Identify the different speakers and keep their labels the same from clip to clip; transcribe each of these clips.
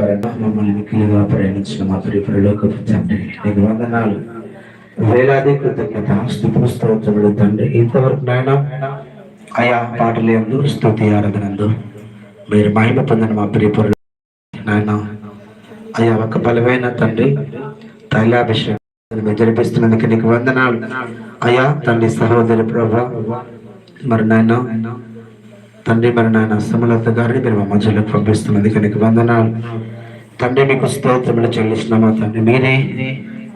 Speaker 1: ప్రకారంగా మమ్మల్ని మా ప్రియపరలోకి తండ్రి. నీకు వందనాలు. వేలాది కృతజ్ఞత స్థుతులు స్తోత్రములు తండ్రి. ఇంతవరకు నాయన ఆయా పాటలు ఎందు స్థుతి ఆరాధనందు మీరు మహిమ పొందిన మా ప్రియపరులు నాయన అయ్యా ఒక బలమైన తండ్రి తైలాభిషేకం జరిపిస్తున్నందుకు నీకు వందనాలు. అయా తండ్రి సహోదరి ప్రభా మరి నాయన తండ్రి మరి నాయన సమలత గారిని మీరు మా మధ్యలోకి పంపిస్తున్నందుకు నీకు వందనాలు. తండ్రి మీకు స్తోత్రములు చెల్లిస్తున్నామా తండ్రి? మీరే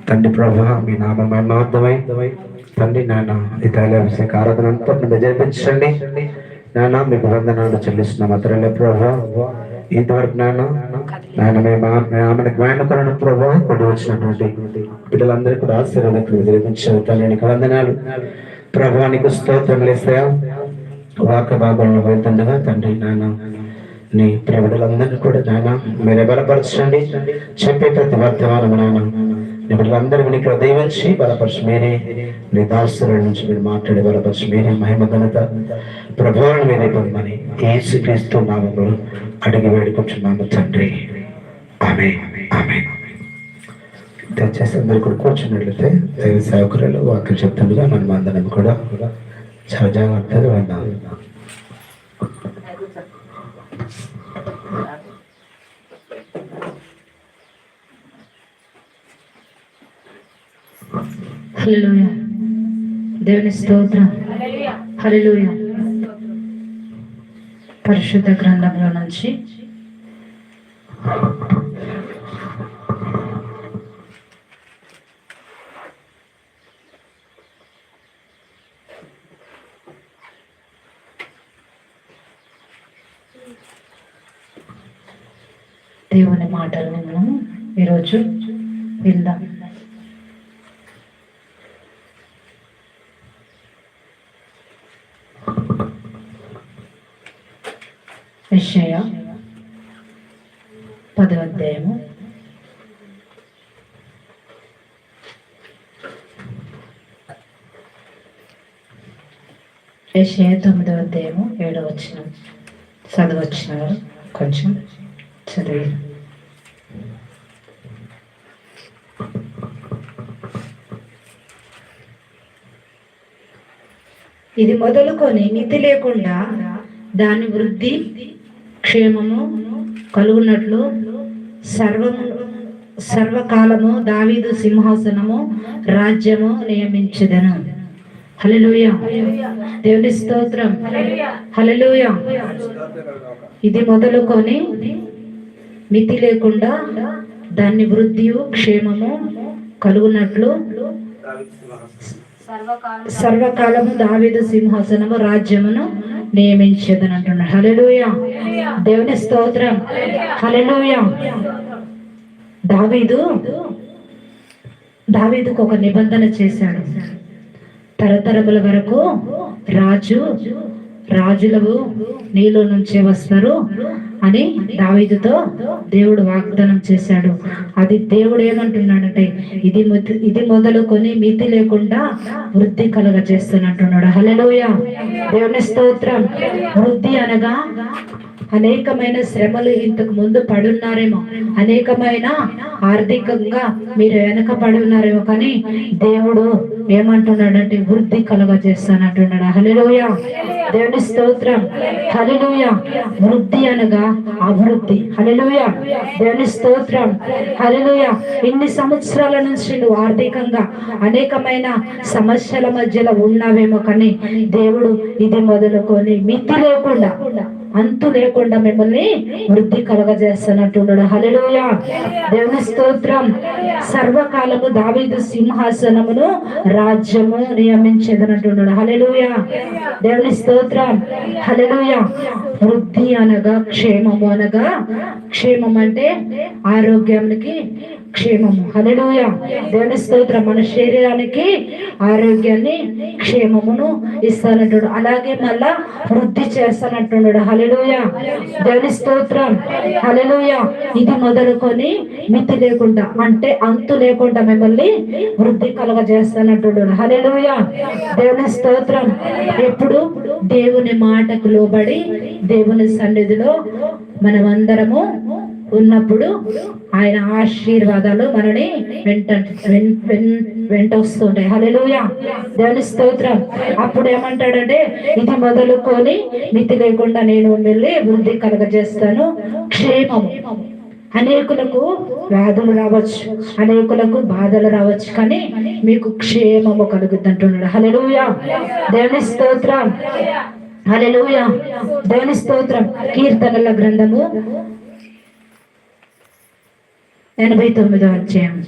Speaker 1: తండ్రి ప్రభా మీ నామ మహిమార్థమై తండ్రి నాన్న ఈ తైలాభిషేక ఆరాధన అంతా మీరు జరిపించండి. నాన్న మీకు వందనాలు చెల్లిస్తున్నామా తండ్రి ప్రభా? ఇంతవరకు నాన్న నాయన మేము ఆమెను జ్ఞానకరణ ప్రభావ కొడు వచ్చినటువంటి బిడ్డలందరికీ కూడా ఆశీర్వాదకులు జరిపించారు తండ్రి. నీకు వందనాలు. ప్రభానికి స్తోత్రములు లేస్తాయా వాక భాగంలో వెళ్తుండగా తండ్రి నాన్న నీ ప్రేమలందరినీ కూడా నాయన మీరే బలపరచండి. చెప్పే ప్రతి వర్తమానం నాయన. నీ బిడ్డలందరికీ నీకు బలపరచు మీరే. నీ దాస్తుల నుంచి మీరు మాట్లాడి బలపరచు మీరే. మహిమ ఘనత ప్రభావం మీరే పొందమని ఏసు క్రీస్తు నామంలో అడిగి వేడుకుంటున్నాము తండ్రి. ఆమె ఆమె దయచేసి అందరు కూడా కూర్చున్నట్లయితే దైవ సేవకురాలు వాక్యం చెప్తుండగా మనం అందరం కూడా చాలా జాగ్రత్తగా విన్నాం
Speaker 2: హల్లెలూయా. దేవుని స్తోత్రం. హల్లెలూయా. పరిశుద్ధ గ్రంథంలో నుంచి. దేవుని మాటల్ని మనము ఈరోజు విందాం. యషయ పదవ అధ్యాయము. యెషయా తొమ్మిదవ అధ్యాయము ఏడవ వచ్చిన చదవచ్చిన కొంచెం చదివి. ఇది మొదలుకొని మితి లేకుండా దాని వృద్ధి క్షేమము కలుగునట్లు సర్వము సర్వకాలము దావీదు సింహాసనము రాజ్యము నియమించదను. హలలుయ దేవుని స్తోత్రం. హలలుయ ఇది మొదలుకొని మితి లేకుండా దాన్ని వృద్ధి క్షేమము కలుగునట్లు సర్వకాలము దావీదు సింహాసనము రాజ్యమును నియమించదని అంటున్నాడు హల్లెలూయా. దేవుని స్తోత్రం. హల్లెలూయా. దావీదు దావీదుకు ఒక నిబంధన చేశాడు. తరతరముల వరకు రాజు రాజులకు నీలో నుంచే వస్తారు అని దావీదుతో దేవుడు వాగ్దానం చేశాడు. అది దేవుడు ఏమంటున్నాడంటే ఇది ఇది మొదలుకొని మితి లేకుండా వృద్ధి కలుగ చేస్తున్నట్టున్నాడు. హలలోయ దేవుని స్తోత్రం. వృద్ధి అనగా అనేకమైన శ్రమలు ఇంతకు ముందు పడున్నారేమో. అనేకమైన ఆర్థికంగా మీరు వెనక పడున్నారేమో కానీ దేవుడు ఏమంటున్నాడంటే వృద్ధి కలుగ చేస్తానంటున్నాడు హలిలోయ దేవుని స్తోత్రం. హలిలోయ వృద్ధి అనగా అభివృద్ధి. హలిలోయ దేవుని స్తోత్రం. హలిలోయ ఇన్ని సంవత్సరాల నుంచి నువ్వు ఆర్థికంగా అనేకమైన సమస్యల మధ్యలో ఉన్నావేమో కానీ దేవుడు ఇది మొదలుకొని మితి లేకుండా అంతు లేకుండా మిమ్మల్ని వృద్ధి కలగజేస్తున్నట్టున్నాడు హల్లెలూయ. దేవుని స్తోత్రం. సర్వకాలము దావీదు సింహాసనమును రాజ్యము నియమించేదనంటున్నాడు హల్లెలూయ. దేవుని స్తోత్రం. హల్లెలూయ. వృద్ధి అనగా క్షేమము. అనగా క్షేమం అంటే ఆరోగ్యానికి క్షేమము. హల్లెలూయ. దేవుని స్తోత్రం మన శరీరానికి ఆరోగ్యాన్ని క్షేమమును ఇస్తానంటుడు అలాగే మళ్ళా వృద్ధి చేస్తానంటున్నాడు. హల్లెలూయ. దేవుని స్తోత్రం. హల్లెలూయ. ఇది మొదలుకొని మితి లేకుండా అంటే అంతు లేకుండా మిమ్మల్ని వృద్ధి కలుగ చేస్తానంటున్నాడు దేవుని స్తోత్రం. ఎప్పుడు దేవుని మాటకు లోబడి దేవుని సన్నిధిలో మనమందరము ఉన్నప్పుడు ఆయన ఆశీర్వాదాలు మనని వెంట వెన్- వెన్- వెంట వస్తుంటాయి హల్లెలూయా. దేవుని స్తోత్రం. అప్పుడు ఏమంటాడంటే ఇది మొదలుకొని మితి లేకుండా నేను వెళ్ళి వృద్ధి కలగజేస్తాను. క్షేమము. అనేకులకు వ్యాధులు రావచ్చు అనేకులకు బాధలు రావచ్చు కానీ మీకు క్షేమము కలుగుతుంటున్నాడు అంటున్నాడు. దేవుని స్తోత్రం. హల్లెలూయా. దేవుని స్తోత్రం కీర్తనల గ్రంథము ఎనభై తొమ్మిదో అధ్యాయం.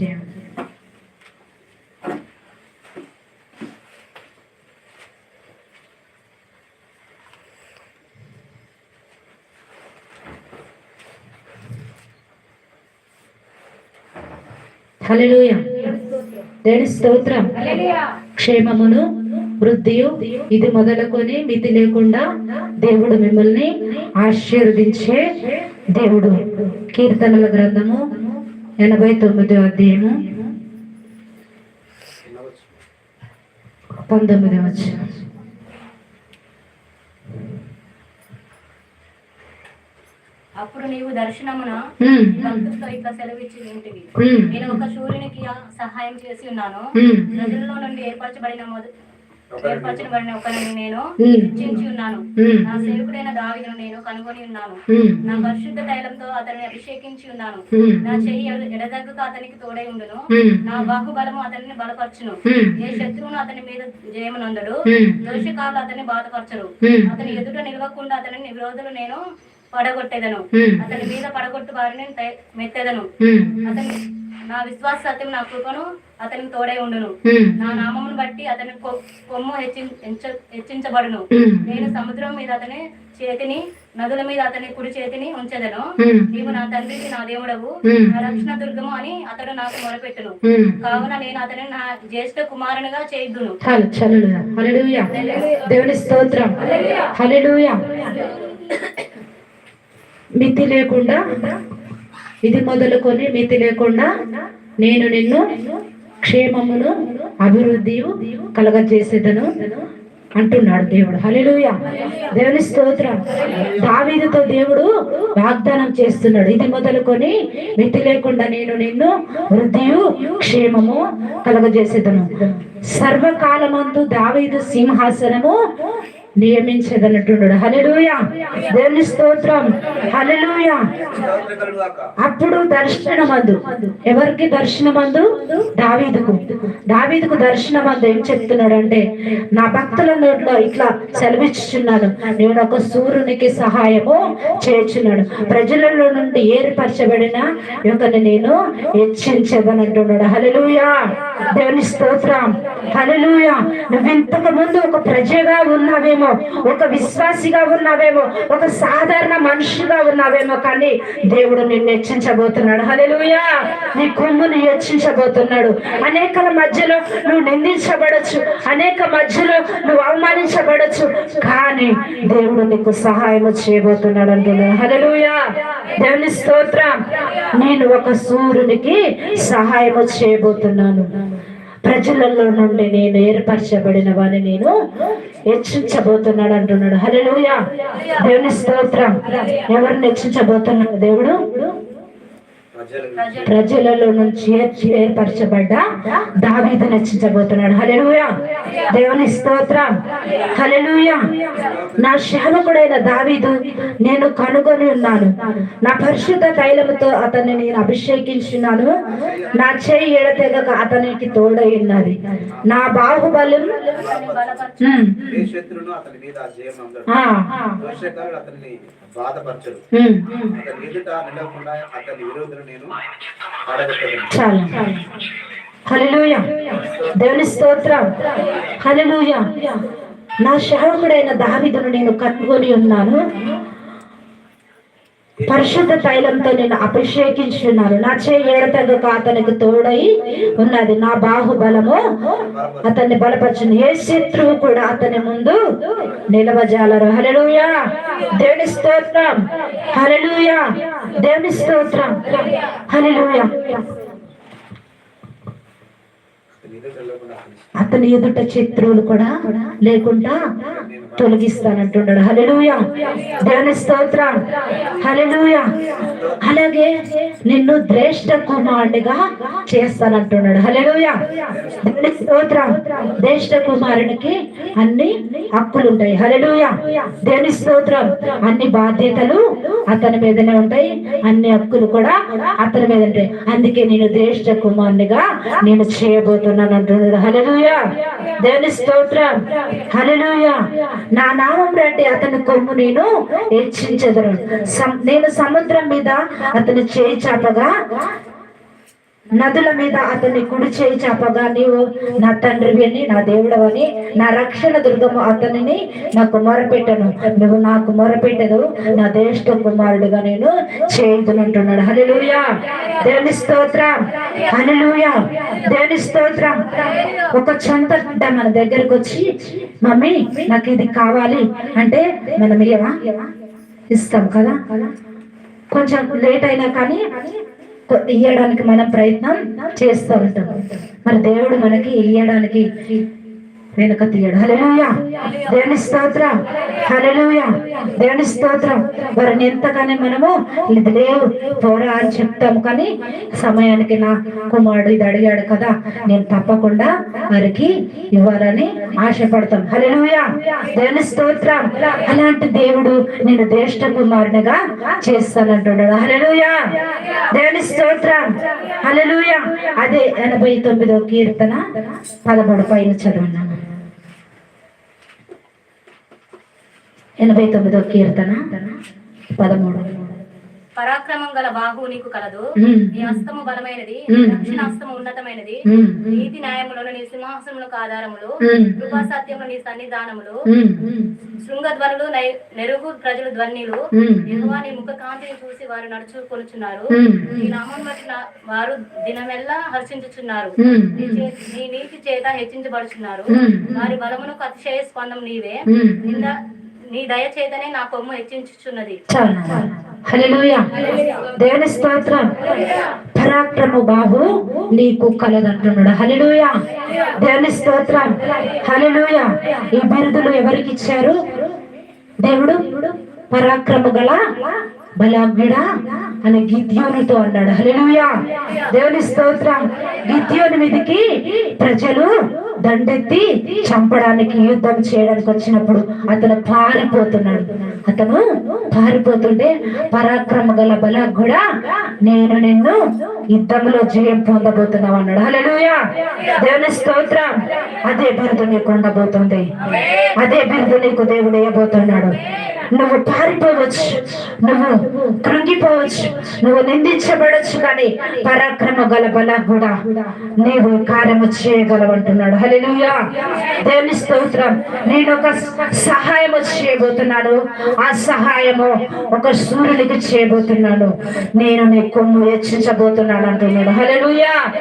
Speaker 2: హల్లెలూయ. దేవుని స్తోత్రం క్షేమమును వృద్ధియు ఇది మొదలుకొని మితి లేకుండా దేవుడు మిమ్మల్ని ఆశీర్వదించే దేవుడు. కీర్తనల గ్రంథము ఎనభై తొమ్మిదో అధ్యాయము. పంతొమ్మిది వచ్చి
Speaker 3: అప్పుడు నీవు దర్శనమున భక్తులతో ఇట్లా సెలవిచ్చి నేను ఒక సూర్యునికి సహాయం చేసి ఉన్నాను. ప్రజలలో నుండి ఏర్పరచబడిన మొద ఏర్పరచబడిన ఒకరిని నేను ఇచ్చించి ఉన్నాను. నా సేవకుడైన దావిదను నేను కనుగొని ఉన్నాను. నా పరిశుద్ధ తైలంతో అతన్ని అభిషేకించి ఉన్నాను. నా చెయ్యి ఎడదగ్గక అతనికి తోడై ఉండును. నా బాహుబలము అతనిని బలపరచును. ఏ శత్రువును అతని మీద జయమునందడు. దోషకాలు అతన్ని బాధపరచరు. అతని ఎదుట నిలవకుండా అతని విరోధులు నేను పడగొట్టేదను. అతని మీద పడగొట్టు వారిని మెత్తెదను. అతని నా విశ్వాస సత్యం నా కృపను అతనికి తోడై ఉండును. నా నామమును బట్టి అతని కొమ్ము హెచ్చి- హెచ్చ- హెచ్చించబడును. నేను సముద్రం మీద అతని చేతిని నదుల మీద అతని కుడి చేతిని ఉంచెదను. నీవు నా తండ్రికి నా దేవుడవు. నా రక్షణ దుర్గము అని అతడు నాకు మొరపెట్టును. కావున నేను అతని నా జ్యేష్ఠ కుమారునిగా చేయుదును.
Speaker 2: దేవుని స్తోత్రం. హల్లెలూయా. మితి లేకుండా ఇది మొదలుకొని మితి లేకుండా నేను నిన్ను క్షేమమును అభివృద్ధి కలగజేసేదను అంటున్నాడు దేవుడు. హల్లెలూయా. దేవుని స్తోత్రం. దావీదుతో దేవుడు వాగ్దానం చేస్తున్నాడు. ఇది మొదలుకొని మితి లేకుండా నేను నిన్ను వృద్ధియు క్షేమము కలగజేసేదను. సర్వకాలమందు దావీదు సింహాసనము నియమించగలటుడు హలెలుయ దేవుని స్తోత్రం. హలెలుయ అప్పుడు దర్శనమందు. ఎవరికి దర్శనమందు? దావీదుకు. దావీదుకు దర్శనమందు ఏం చెప్తున్నాడు అంటే నా భక్తుల నోట్లో ఇట్లా సెలవిచ్చుచున్నాను. నేను ఒక సూర్యునికి సహాయము చేర్చున్నాడు ప్రజలలో నుండి ఏర్పరచబడిన యొక్కని నేను హెచ్చించదనంటున్నాడు. హల్లెలూయా. దేవుని స్తోత్రం. హల్లెలూయా. నువ్వు ఇంతకు ముందు ఒక ప్రజగా ఉన్నావేమో ఒక విశ్వాసిగా ఉన్నావేమో? ఒక సాధారణ మనిషిగా ఉన్నావేమో? కానీ దేవుడు నిన్ను హెచ్చించబోతున్నాడు. హలెలుయా నీ కొమ్ముని హెచ్చించబోతున్నాడు. అనేకల మధ్యలో నువ్వు నిందించబడచ్చు. అనేక మధ్యలో నువ్వు అవమానించబడచ్చు. కానీ దేవుడు నీకు సహాయం చేయబోతున్నాడు అంటున్నాడు. హలెలుయా దేవుని స్తోత్రం. నేను ఒక సూర్యునికి సహాయం చేయబోతున్నాను. ప్రజలలో నుండి నేను ఏర్పరచబడిన వాడిని నేను హెచ్చించబోతున్నాడు అంటున్నాడు. హల్లెలూయా. దేవుని స్తోత్రం. ఎవరిని హెచ్చించబోతున్నాడు దేవుడు ప్రజలలో నుంచి ఏర్పరచబడ్డ దావీదు హెచ్చించబోతున్నాడు హల్లెలూయా. దేవుని స్తోత్రం. హల్లెలూయా. నా సేవకుడైన దావీదు నేను కనుగొని ఉన్నాను. నా పరిశుద్ధ తైలముతో అతన్ని నేను అభిషేకించున్నాను. నా చేయి ఎడతెగక అతనికి తోడై ఉన్నది. నా బాహుబలం
Speaker 1: శత్రును అతని మీద జయం బాధపరచరు. అతని ఎదుట నిలవకుండా అతని విరోధులు నేను
Speaker 2: దేవుని స్తోత్రం. నా సేవకుడైన దావీదును నేను కట్టుకొని ఉన్నాను. పరిశుద్ధ తైలంతో నేను అభిషేకించున్నాను నా చేయి ఏడతగక అతనికి తోడై ఉన్నది. నా బాహుబలము అతన్ని బలపరచును. ఏ శత్రువు కూడా అతని ముందు నిలవజాలరు. హల్లెలూయా. దేవుని స్తోత్రం. హల్లెలూయా. దేవుని స్తోత్రం. హల్లెలూయా.
Speaker 1: అతని ఎదుట
Speaker 2: శత్రువులు కూడా లేకుండా తొలగిస్తానంటున్నాడు. హల్లెలూయా. దేవుని స్తోత్రం హల్లెలూయా. అలాగే నిన్ను ద్రేష్ట కుమారుడిగా చేస్తానంటున్నాడు. హల్లెలూయా. దేవుని స్తోత్రం జ్యేష్ఠ కుమారునికి అన్ని హక్కులు ఉంటాయి హల్లెలూయా. దేవుని స్తోత్రం అన్ని బాధ్యతలు అతని మీదనే ఉంటాయి. అన్ని హక్కులు కూడా అతని మీద ఉంటాయి. అందుకే నేను జ్యేష్ఠ కుమారునిగా నేను చేయబోతున్నాను అంటున్నాడు హల్లెలూయా. దేవుని స్తోత్రం హల్లెలూయా. నా నామం రండి అతని కొమ్ము నేను హెచ్చించదను నేను సముద్రం మీద అతను చేయి చాపగా నదుల మీద అతన్ని కుడి చేయి చాపగా నీవు నా తండ్రివి అని నా దేవుడవని నా రక్షణ దుర్గము అతనిని నాకు మొరపెట్టను. నువ్వు నాకు మొరపెట్టదు నా దేశ కుమారుడిగా నేను చేయుతున్నట్టున్నాడు హల్లెలూయా. దేవుని స్తోత్రం. హల్లెలూయా. దేవుని స్తోత్రం. ఒక చంత మన దగ్గరకు వచ్చి మమ్మీ నాకు ఇది కావాలి. అంటే మనం ఇయ్యవా ఇస్తాం కదా. కొంచెం లేట్ అయినా కానీ ఇయ్యడానికి మనం ప్రయత్నం చేస్తూ ఉంటాం. మరి దేవుడు మనకి ఇయ్యడానికి వెనుక తీయడం దేవుని స్తోత్రం. హల్లెలూయా. దేవుని స్తోత్రం. వారిని ఎంతగానే మనము ఇది లేవు. పోరా అని చెప్తాం కానీ సమయానికి నా కుమారుడు ఇది అడిగాడు కదా నేను తప్పకుండా వారికి ఇవ్వాలని ఆశపడతాం హల్లెలూయా. దేవుని స్తోత్రం. అలాంటి దేవుడు నేను దేష్ట కుమారునిగా చేస్తానంటున్నాడు. హల్లెలూయా. దేవుని స్తోత్రం. హల్లెలూయా. అదే ఎనభై తొమ్మిదో కీర్తన పదమూడు పైన చదవన్నాను ఎనభై తొమ్మిదో కీర్తన పదమూడు.
Speaker 3: పరాక్రమం గల బాహు నీకు కలదు. నీ హస్తము బలమైనది. దక్షిణ హస్తము ఉన్నతమైనది. నీతి న్యాయములను నీ సింహాసనములకు ఆధారములు. కృపా సత్యములు నీ సన్నిధానములు. శృంగధ్వనులు నెరుగు ప్రజలు ధ్వనిలు. యెహోవా నీ ముఖ కాంతిని చూసి వారు నడుచుకొనుచున్నారు. నీ నామం బట్టి వారు దినమెల్లా హర్షించుచున్నారు. నీ నీతి చేత హెచ్చించబడుచున్నారు. వారి బలమునకు అతిశయ స్పందం నీవే. నింద- నీ దయ చేతనే నా కొమ్ము హెచ్చించుచున్నది.
Speaker 2: దేవుని స్తోత్రం. పరాక్రమ బాహు నీకు కలదంటున్నాడు. హలిలోయ దేవుని స్తోత్రం. హలిలోయ ఈ బిరుదులు ఎవరికి ఇచ్చారు? దేవుడు పరాక్రమ గల బలాగ్యుడా అని గిద్యోనితో అన్నాడు. హల్లెలూయా. దేవుని స్తోత్రం. గిద్యోని మీదకి ప్రజలు దండెత్తి చంపడానికి యుద్ధం చేయడానికి వచ్చినప్పుడు అతను పారిపోతున్నాడు. అతను పారిపోతుంటే పరాక్రమ గల బలాగ్గుడా నేను నిన్ను యుద్ధంలో జయం పొందబోతున్నావు అన్నాడు. హల్లెలూయా! దేవుని స్తోత్రం! అదే బిరుదు నీకు ఉండబోతుంది. అదే బిరుదు నీకు దేవుడు వేయబోతున్నాడు నువ్వు పారిపోవచ్చు నువ్వు కృంగిపోవచ్చు నువ్వు నిందించబడచ్చు కానీ పరాక్రమ గల బల కూడా నీవు కార్యము చేయగలవంటున్నాడు హలెలుయా దేవుని స్తోత్రం. నేను ఒక సహాయము చేయబోతున్నాను. ఆ సహాయము ఒక సూర్యునికి చేయబోతున్నాను. నేను నీ కొమ్ము హెచ్చించబోతున్నాను అంటున్నాడు. హలెలుయా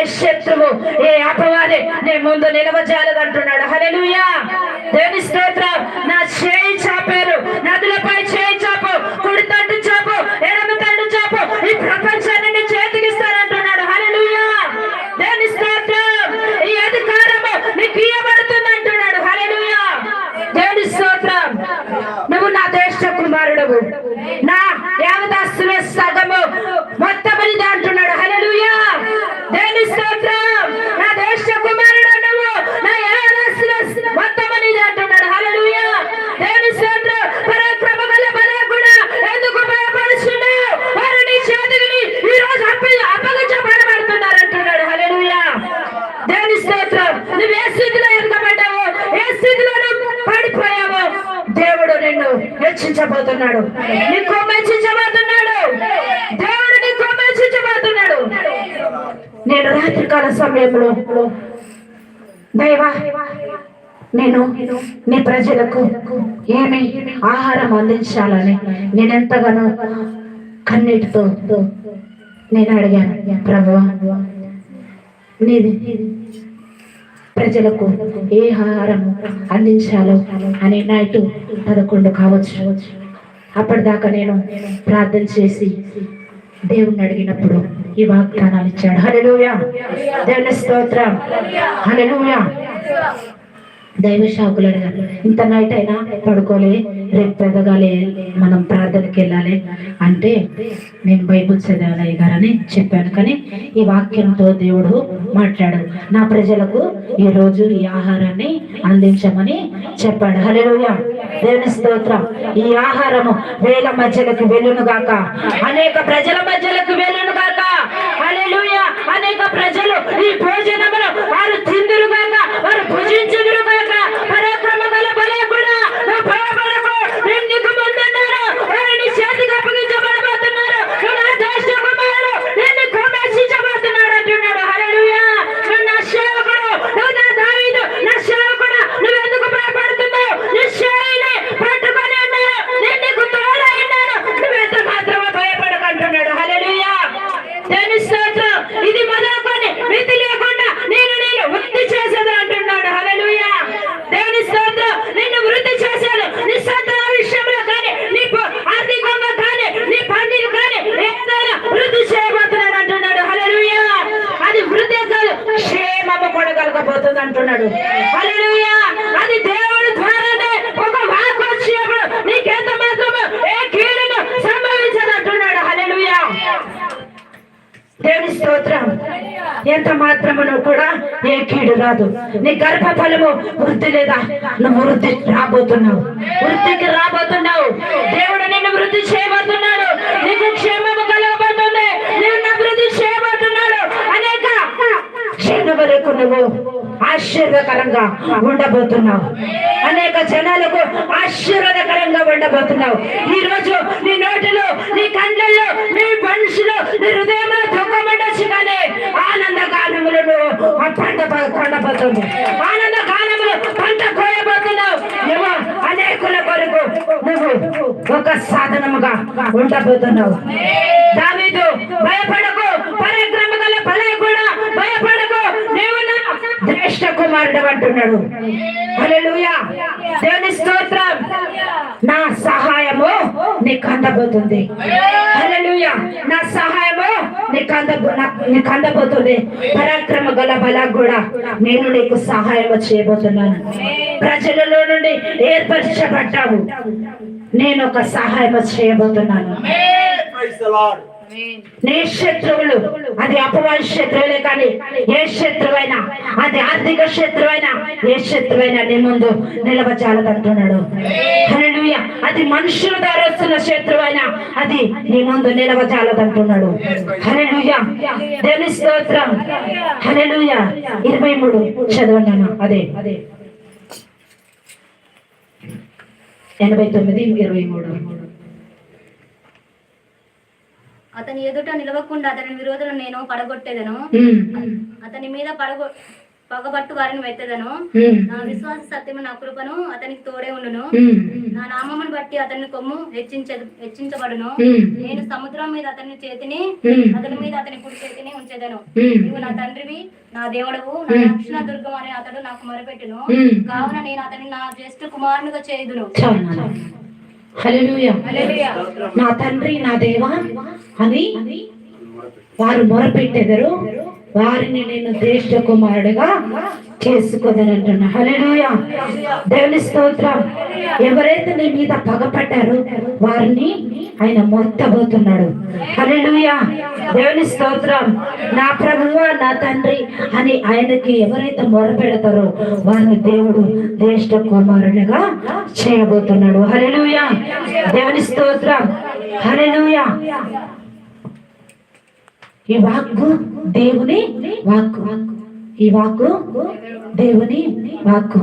Speaker 2: ఏ శత్రువు ఏ అపవాది నీ ముందు నిలవజాలదు అంటున్నాడు. హల్లెలూయా. దేవుని స్తోత్రం. నా చేయి చాపారు. నదులపై చేయి చాపు కుడి తట్టు చాపు ఎడమ తట్టు చాపు. ఈ ప్రపంచాన్ని నీ చేతికి ఇస్తానంటున్నాడు హల్లెలూయా దేవుని స్తోత్రం ఈ అధికారము నీకు ఇవ్వబడుతుంది అంటున్నాడు హల్లెలూయా దేవుని స్తోత్రం నువ్వు నా దేశ కుమారుడవు నా యావదాస్తుల సగము మొత్తం అంటున్నాడు. హల్లెలూయా. దేవుని స్తోత్రం హెచ్చించబోతున్నాడు నీ కొమ్మ హెచ్చించబోతున్నాడు దేవుడు నీ కొమ్మ నేను రాత్రికాల సమయంలో దైవా నేను నీ ప్రజలకు ఏమి ఆహారం అందించాలని నేను ఎంతగానో కన్నీటితో నేను అడిగాను ప్రభు నీది ప్రజలకు ఏ ఆహారం అందించాలో అనే నైట్ పదకొండు కావచ్చు. అప్పటిదాకా నేను ప్రార్థన చేసి దేవుణ్ణి అడిగినప్పుడు ఈ వాగ్దానాలు ఇచ్చాడు. హల్లెలూయా. దేవుని స్తోత్రం. హల్లెలూయా. దైవ షాకులు అడిగారు ఇంత నైట్ అయినా పడుకోలే రేపు పెద్దగాలే మనం ప్రార్థనకి వెళ్ళాలి. అంటే నేను బైబుల్ చదివాలయ్య గారని చెప్పాను. కానీ ఈ వాక్యంతో దేవుడు మాట్లాడు. నా ప్రజలకు ఈ రోజు ఈ ఆహారాన్ని అందించమని చెప్పాడు. హరే దేవుని స్తోత్రం. ఈ ఆహారము వేల మధ్యలకు వెళ్ళును గాక. అనేక ప్రజల మధ్యలకు వెళ్ళును గాక హల్లెలూయా అనేక ప్రజలు ఈ భోజనమును వారు తిందురు గాక వారు భుజించుదురు గాక పరాక్రమ గల బలే కూడా నువ్వు భయపడకు నేను నీకు ముందున్నాను వారు నీ చేతికి అప్పగించబడబోతున్నారు నువ్వు నా జ్యేష్ఠ కుమారుడు నేను నీకు రక్షించబోతున్నాడు అంటున్నాడు హల్లెలూయా నువ్వు నా సేవకుడు నువ్వు నా దావీదు నా సేవకుడు నువ్వు ఎందుకు భయపడుతున్నావు నీ శైలి పట్టుకొని ఉన్నాను నేను నీకు తోడై ఉన్నాను నువ్వెంత మాత్రమే భయపడకంటున్నాడు హల్లెలూయా దేవుని స్తోత్రం ఇది మొదలుకొని మితి లేకుండా నేను నేను వృద్ధి చేసేది అంటున్నాడు హల్లెలూయా దేవుని స్తోత్రం నిన్ను వృద్ధి చేశాను నీ సంతాన విషయంలో కానీ నీ ప- ఆర్థికంగా కానీ నీ పండిలు కానీ ఏదైనా వృద్ధి చేయబోతున్నాడు అంటున్నాడు హల్లెలూయా అది వృద్ధి కాదు క్షేమము అన్నాడు అది దేవుడు ద్వారానే ఒక వాక్ వచ్చినప్పుడు నీకెంత మాత్రం ఏ కీడును సంభవించదు అంటున్నాడు దేవుని స్తోత్రం. ఎంత మాత్రమును కూడా ఏ కీడు రాదు. నీ గర్భ ఫలము వృద్ధి లేదా? నువ్వు వృద్ధి రాబోతున్నావు. వృద్ధికి రాబోతున్నావు. దేవుడు నిన్ను వృద్ధి చేయబోతున్నాడు. నీకు క్షేమము కలగబోతుంది నిన్ను వృద్ధి చేయబోతున్నాడు. అనేక క్షేమ వరకు నువ్వు ఆశీర్వదకరంగా ఉండబోతున్నావు. అనేక జనాలకు ఆశీర్వదకరంగా ఉండబోతున్నావు. ఈ రోజు నీ నోటిలో నీ కళ్ళల్లో నీ మనుషులు నీ హృదయంలో దుఃఖం కానీ ఆనంద గానములు నువ్వు పంట పండబోతుంది ఆనంద గానములు పంట కోయబోతున్నావు. ఏమో అనేకుల కొరకు నువ్వు ఒక సాధనముగా ఉండబోతున్నావు దావీదు భయపడకు పరాక్రమ గల బలే కూడా భయపడకు నీవు నా జ్యేష్ఠ నిలబడుతున్నాడు దేవుని స్తోత్రం. నా సహాయము నీకు అందబోతుంది. నా సహాయము నీకు అందబో నీకు అందబోతుంది. పరాక్రమ గల బల కూడా నేను నీకు సహాయం చేయబోతున్నాను. ప్రజలలో నుండి ఏర్పరచబడ్డావు. నేను ఒక సహాయం చేయబోతున్నాను. నీ శత్రువులు అది అపవాద శత్రువులే కానీ ఏ శత్రువైనా అది ఆర్థిక శత్రువైనా ఏ శత్రువైనా నీ ముందు నిలవచాలదంటున్నాడు అది మనుషుల ద్వారా వస్తున్న శత్రువైనా అది నీ ముందు నిలవచాలదంటున్నాడు హల్లెలూయా. దేవుని స్తోత్రం. హల్లెలూయా. ఇరవై మూడు. చదవన్నాను అదే అదే. ఎనభై తొమ్మిది ఇరవై మూడు.
Speaker 3: అతని ఎదుట నిలవకుండా అతని విరోధులను నేను పడగొట్టేదను. అతని మీద పడగొ పగబట్టు వారిని వెత్తదను. నా విశ్వాస సత్యము నా కృపను అతనికి తోడే ఉండును. నా నామమును బట్టి అతని కొమ్ము హెచ్చించ హెచ్చించబడును. నేను సముద్రం మీద అతని చేతిని అతని మీద అతని కుడి చేతిని ఉంచెదను.
Speaker 2: ఉమ్,
Speaker 3: నీవు నా తండ్రివి నా దేవుడవు నా రక్షణ దుర్గం అని అతడు నాకు మొరపెట్టును. కావున నేను అతని నా జ్యేష్ఠ కుమారునిగా చేయుదును.
Speaker 2: నా తండ్రి నా దేవా అని వారు మొరపెట్టెదరు. వారిని నేను జ్యేష్ఠ కుమారుడిగా చేసుకోదనంటున్నా. హల్లెలూయా. దేవుని స్తోత్రం. ఎవరైతే నీ మీద పగపట్టారో వారిని ఆయన మొత్తబోతున్నాడు హల్లెలూయా. దేవుని స్తోత్రం. నా ప్రభువ నా తండ్రి అని ఆయనకి ఎవరైతే మొరపెడతారో వారిని దేవుడు జ్యేష్ఠ కుమారునిగా చేయబోతున్నాడు. హల్లెలూయా. దేవుని స్తోత్రం. హల్లెలూయా. ఈ వాక్కు దేవుని వాక్కు. ఈ వాక్కు దేవుని వాక్కు.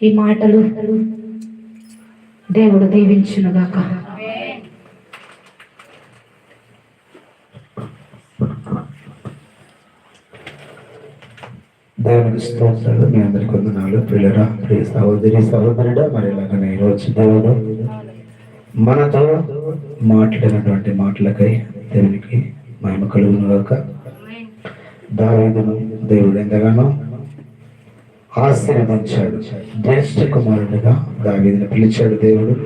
Speaker 2: ఈ మాటలు దేవుడు దీవించునుగాక.
Speaker 1: దేవునికి స్తోత్రాలు మీ అందరికి వందనాలు పిల్లరా ప్రియ సహోదరి సహోదరుడా మరి ఇలాగనే ఈరోజు దేవుడు మనతో మాట్లాడినటువంటి మాటలకై దేవునికి మహిమ కలుగును గాక. దేవుడు ఎంతగానో ఆశీర్వదించాడు. జ్యేష్ఠ కుమారుడిగా దావేదిని పిలిచాడు దేవుడు.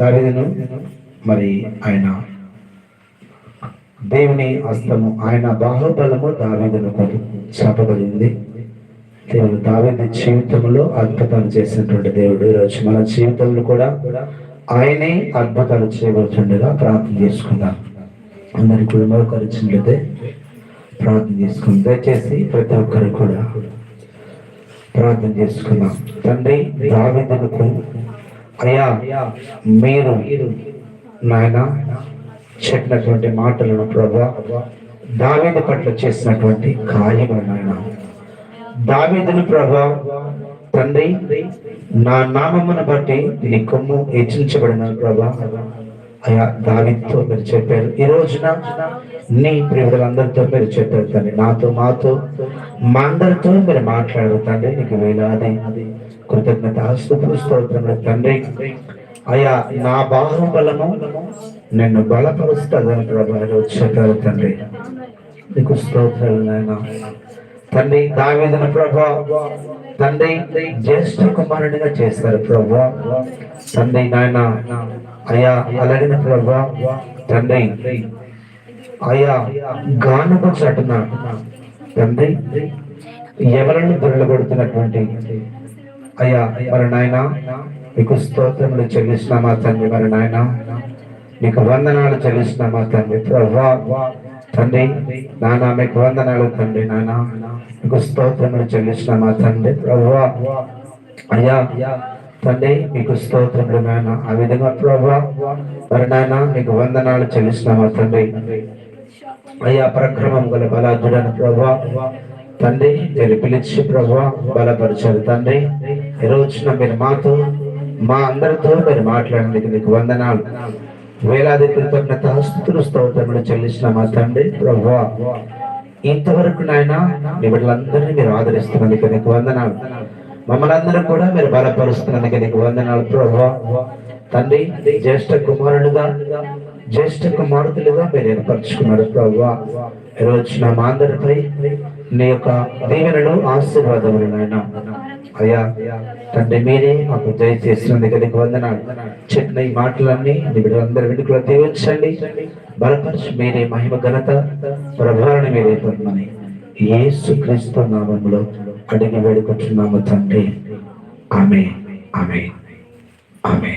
Speaker 1: దావేదను మరి ఆయన దేవుని హస్తము ఆయన బాహుబలము దావీదునకు చెప్పబడింది దేవుడు దావేది జీవితంలో అద్భుతాలు చేసినటువంటి దేవుడు. ఈరోజు మన జీవితంలో కూడా ఆయనే అద్భుతాలు చేయవలసిండగా ప్రార్థన చేసుకుందాం. అందరి కూడా మరొకరిచినట్లయితే ప్రార్థన చేసుకుని దయచేసి ప్రతి ఒక్కరు కూడా ప్రార్థన చేసుకున్నాం తండ్రి దావేదులకు అయ్యా మీరు నాయన చెప్పినటువంటి మాటలను ప్రభా దావేద పట్ల చేసినటువంటి కార్యములు నాయన. దావేదుని ప్రభా తండ్రి నా నామమును బట్టి నీ కొమ్ము హెచ్చించబడిన ప్రభా. అయా దావితో మీరు చెప్పారు. ఈ రోజున నీ ప్రియులందరితో మీరు చెప్పారు తండ్రి. నాతో మాతో మా అందరితో మీరు మాట్లాడారు తండ్రి. నీకు వేలాది కృతజ్ఞత ఆస్తుతులు స్తోత్రములు తండ్రి. అయా నా బాహుబలము నిన్ను బలపరుస్తుందని ప్రభా చెప్పారు తండ్రి. నీకు స్తోత్రాలు నాయన. తండ్రి దావేదన ప్రభా తండ్రి జ్యేష్ఠ కుమారుడిగా చేస్తారు ప్రభా. తండ్రి నాయన అయ్యా అలాగిన ప్రభా తండ్రి. అయ్యా గాను చటున తండ్రి. ఎవరిని దొరలగొడుతున్నటువంటి అయ్యా మరి నాయన మీకు స్తోత్రములు చెల్లిస్తున్నామా తండ్రి మరి నాయన. మీకు వందనాలు చెల్లిస్తున్నామా తండ్రి. ప్రభా తండ్రి నానా మీకు వందనాలు తండ్రి నాయన. మీకు స్తోత్రములు చెల్లిస్తున్నామా తండ్రి. ప్రభా అయ్యా తండ్రి మీకు స్తోత్రములు నాయన. ఆ విధంగా ప్రభా మరి నాయన మీకు వందనాలు చెల్లిస్తున్నామా తండ్రి. అయ్యా ప్రక్రమం గల బలాఢ్యుడని ప్రభా తండ్రి మీరు పిలిచి ప్రభా బలపరిచారు తండ్రి. ఈ రోజున మీరు మాతో మా అందరితో మీరు మాట్లాడినందుకు మీకు వందనాలు. వేలాది కృతజ్ఞత స్థుతులు స్తోత్రములు చెల్లించిన మా తండ్రి ప్రభా. ఇంతవరకు నాయన మీ బిడ్డలందరినీ మీరు ఆదరిస్తున్నందుకు నీకు వందనాలు. మమ్మల్ని అందరూ కూడా మీరు బలపరుస్తున్నందుకు నీకు వందనాలు ప్రభా. తండ్రి జ్యేష్ఠ కుమారులుగా జ్యేష్ఠ కుమారుతులుగా మీరు ఏర్పరచుకున్నారు ప్రభా. ఈరోజు నా మా అందరిపై నీ యొక్క దీవెనలు ఆశీర్వాదములు నాయన. అయ్యా తండ్రి మీరే మాకు దయచేసినందుకు నీకు వందనాలు. చెప్పిన ఈ మాటలన్నీ మీ అందరి వెనుకలో దీవించండి బలపరచు మీరే మహిమ ఘనత ప్రభావాన్ని మీరే పొందమని. యేసు క్రీస్తు నామంలో అడిగి వేడుకుంటున్నాము తండ్రి. ఆమె ఆమె ఆమె.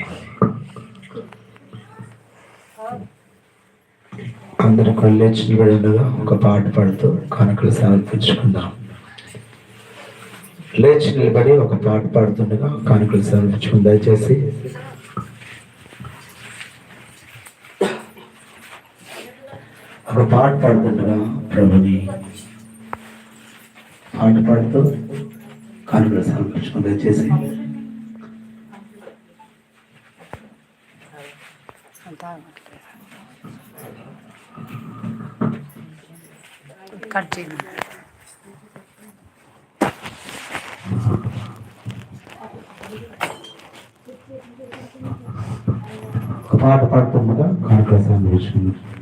Speaker 1: అందరూ కళ్ళేచ్చిన వెళ్ళగా ఒక పాట పాడుతూ కానుకలు సమర్పించుకుందాం లేచి నిలబడి ఒక పాట పాడుతుండగా కానుకలు సమర్పించుకుందాం దయచేసి. ఒక పాట పాడుతుండగా ప్రభుని పాట పాడుతూ కానుకలు సమర్పించుకుందాం దయచేసి
Speaker 4: కట్ చేయండి
Speaker 1: ఒక పాట పాడుతుండగా కానుకలు సమర్పించుకుందాం